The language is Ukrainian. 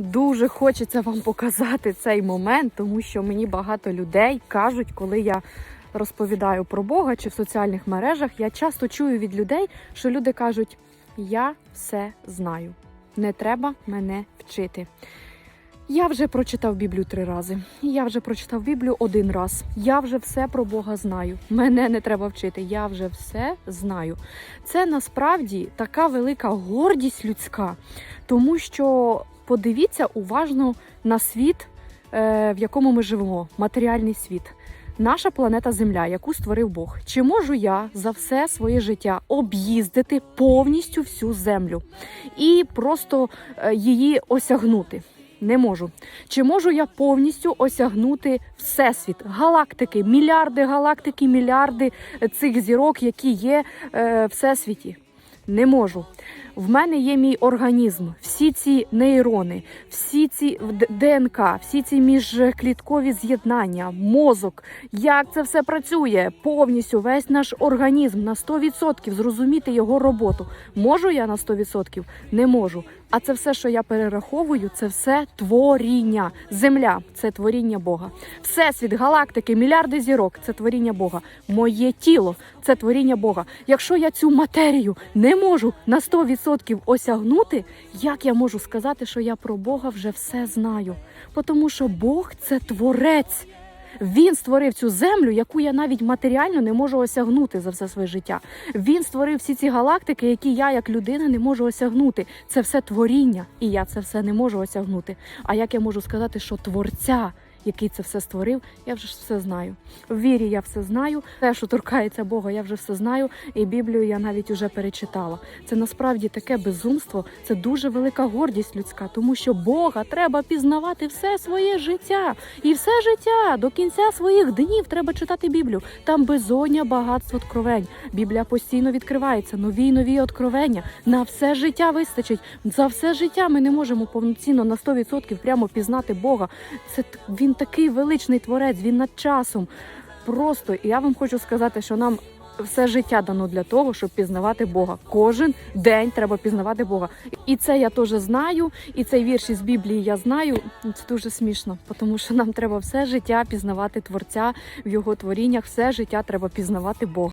Дуже хочеться вам показати цей момент, тому що мені багато людей кажуть, коли я розповідаю про Бога чи в соціальних мережах, я часто чую від людей, що люди кажуть: Я все знаю, не треба мене вчити. Я вже прочитав Біблію три рази. Я вже прочитав Біблію один раз. Я вже все про Бога знаю. Мене не треба вчити. Я вже все знаю. Це насправді така велика гордість людська, тому що подивіться уважно на світ, е, в якому ми живемо, матеріальний світ. Наша планета Земля, яку створив Бог. Чи можу я за все своє життя об'їздити повністю всю землю і просто е, її осягнути? Не можу. Чи можу я повністю осягнути всесвіт, галактики, мільярди галактики, мільярди е, цих зірок, які є е, всесвіті? Не можу. В мене є мій організм, всі ці нейрони, всі ці ДНК, всі ці міжкліткові з'єднання, мозок. Як це все працює? Повністю весь наш організм на 100% зрозуміти його роботу. Можу я на 100%? Не можу. А це все, що я перераховую, це все творіння. Земля це творіння Бога. Всесвіт, галактики, мільярди зірок це творіння Бога. Моє тіло це творіння Бога. Якщо я цю матерію не можу на 100% осягнути, як я можу сказати, що я про Бога вже все знаю? Тому що Бог це творець. Він створив цю землю, яку я навіть матеріально не можу осягнути за все своє життя. Він створив всі ці галактики, які я, як людина, не можу осягнути. Це все творіння, і я це все не можу осягнути. А як я можу сказати, що творця, який це все створив, я вже ж все знаю. В вірі я все знаю. Те, що торкається Бога, я вже все знаю. І Біблію я навіть уже перечитала. Це насправді таке безумство, це дуже велика гордість людська, тому що Бога треба пізнавати все своє життя. І все життя до кінця своїх днів треба читати Біблію. Там безодня багатство откровень. Біблія постійно відкривається, нові й нові откровення. На все життя вистачить. За все життя ми не можемо повноцінно на 100% прямо пізнати Бога. Це т- він такий величний творець, він над часом. Просто і я вам хочу сказати, що нам. Все життя дано для того, щоб пізнавати Бога. Кожен день треба пізнавати Бога. І це я теж знаю, і цей вірш із Біблії я знаю. Це дуже смішно, тому що нам треба все життя пізнавати Творця в його творіннях, все життя треба пізнавати Бога.